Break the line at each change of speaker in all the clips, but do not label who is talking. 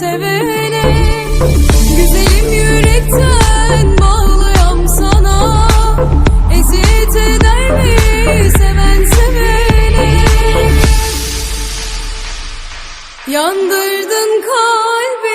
sevene Güzelim yürekten bağlıyam sana. Eziyet eder mi seven sevene? Yandırdın kalbi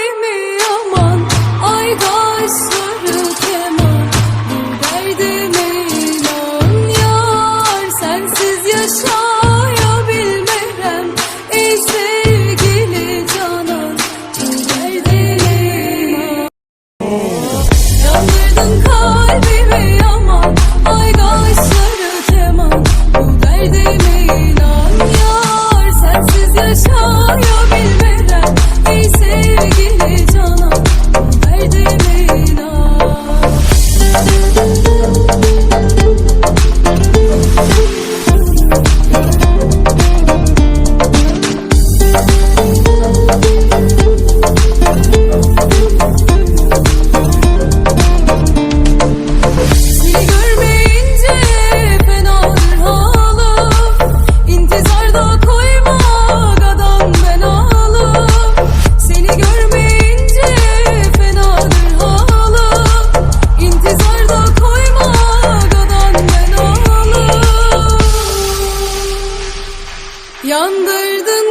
în